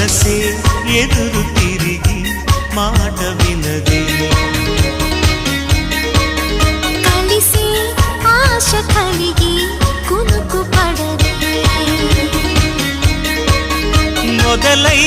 మనసే ఎదురు తిరిగి మాట వినదే. కలిసి ఆశ కలిగి కునుకు పడదే మొదలై